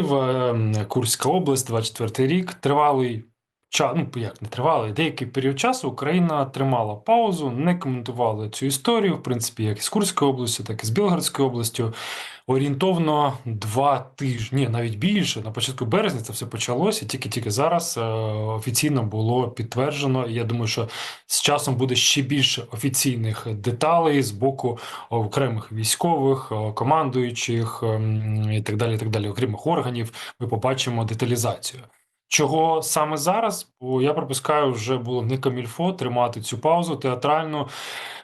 е, Курська область, 24 рік. Тривалий ну як не тривалий, деякий період часу Україна тримала паузу, не коментувала цю історію. В принципі, як із Курською областю, так і з Білгородською областю. Орієнтовно два тижні, навіть більше. На початку березня це все почалося. Тільки-тільки зараз е, офіційно було підтверджено. Я думаю, що з часом буде ще більше офіційних деталей з боку окремих військових, е, командуючих ем, і так далі. і так далі, окремих органів. Ми побачимо деталізацію. Чого саме зараз? Бо я припускаю, вже було не камільфо тримати цю паузу театральну.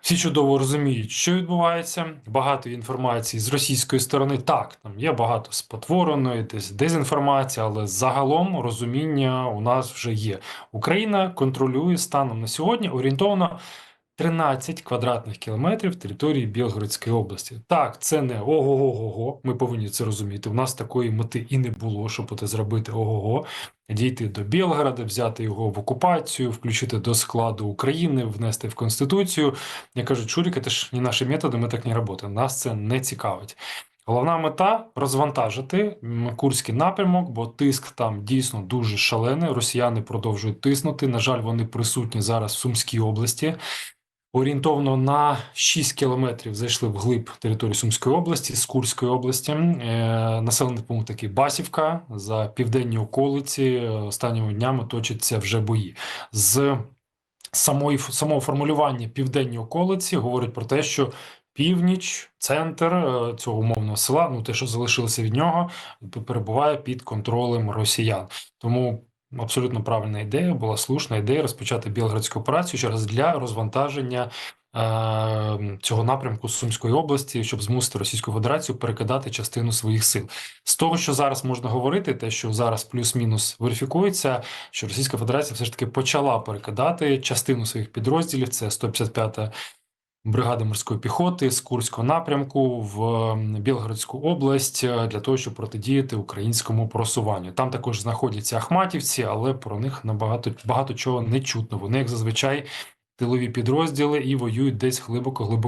Всі чудово розуміють, що відбувається. Багато інформації з російської сторони. Так, там є багато спотвореної, десь дезінформації, але загалом розуміння у нас вже є. Україна контролює станом на сьогодні орієнтовно 13 квадратних кілометрів території Білгородської області. Так, це не ого-го-го. Ми повинні це розуміти. У нас такої мети і не було, щоб це зробити ого-го. Дійти до Білгорода, взяти його в окупацію, включити до складу України, внести в конституцію. Я кажу, Чурік, це ж не наші методи, ми так не працюємо. Нас це не цікавить. Головна мета розвантажити курський напрямок, бо тиск там дійсно дуже шалений. Росіяни продовжують тиснути. На жаль, вони присутні зараз в Сумській області. Орієнтовно на 6 кілометрів зайшли вглиб території Сумської області з Курської області. Е, населений пункт такий Басівка за південні околиці. Останніми днями точаться вже бої. З самої самого формулювання південні околиці говорить про те, що північ, центр е, цього умовного села, ну те, що залишилося від нього, перебуває під контролем росіян. Тому абсолютно правильна ідея, була слушна ідея розпочати білградську операцію ще раз для розвантаження. е, Цього напрямку Сумської області, щоб змусити Російську Федерацію перекидати частину своїх сил, з того, що зараз можна говорити, те, що зараз плюс-мінус верифікується, що Російська Федерація все ж таки почала перекидати частину своїх підрозділів. Це 155-та бригада морської піхоти з Курського напрямку в Білгородську область е, для того, щоб протидіяти українському просуванню. Там також знаходяться Ахматівці, але про них набагато багато чого не чутно. Вони, як зазвичай, тилові підрозділи і воюють десь глибоко, глибоко.